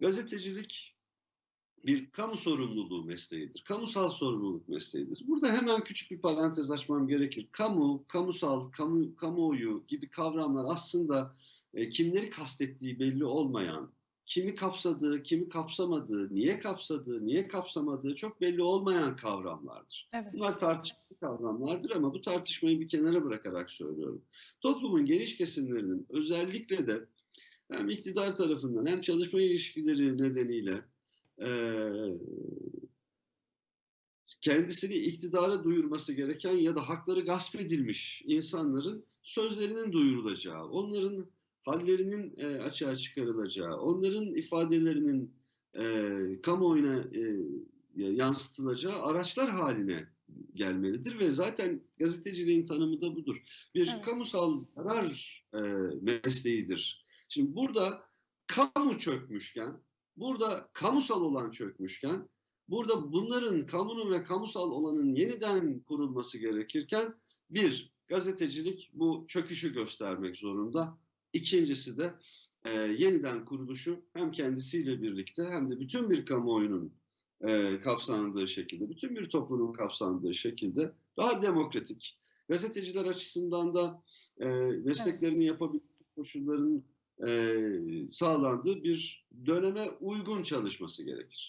gazetecilik bir kamu sorumluluğu mesleğidir. Kamusal sorumluluk mesleğidir. Burada hemen küçük bir parantez açmam gerekir. Kamu, kamusal, kamu, kamuoyu gibi kavramlar aslında e, kimleri kastettiği belli olmayan, kimi kapsadığı, kimi kapsamadığı, niye kapsadığı, niye kapsamadığı çok belli olmayan kavramlardır. Evet. Bunlar tartışmalı kavramlardır ama bu tartışmayı bir kenara bırakarak söylüyorum. Toplumun geniş kesimlerinin özellikle de hem iktidar tarafından hem çalışma ilişkileri nedeniyle eee, kendisini iktidara duyurması gereken ya da hakları gasp edilmiş insanların sözlerinin duyurulacağı, onların hallerinin e, açığa çıkarılacağı, onların ifadelerinin e, kamuoyuna e, yansıtılacağı araçlar haline gelmelidir ve zaten gazeteciliğin tanımı da budur. Bir Evet. kamusal karar e, mesleğidir. Şimdi burada kamu çökmüşken, burada kamusal olan çökmüşken, burada bunların kamunun ve kamusal olanın yeniden kurulması gerekirken bir gazetecilik bu çöküşü göstermek zorunda. İkincisi de e, yeniden kuruluşu hem kendisiyle birlikte hem de bütün bir kamuoyunun e, kapsandığı şekilde, bütün bir toplumun kapsandığı şekilde daha demokratik, gazeteciler açısından da e, mesleklerini yapabilmek koşullarının sağlandığı bir döneme uygun çalışması gerekir.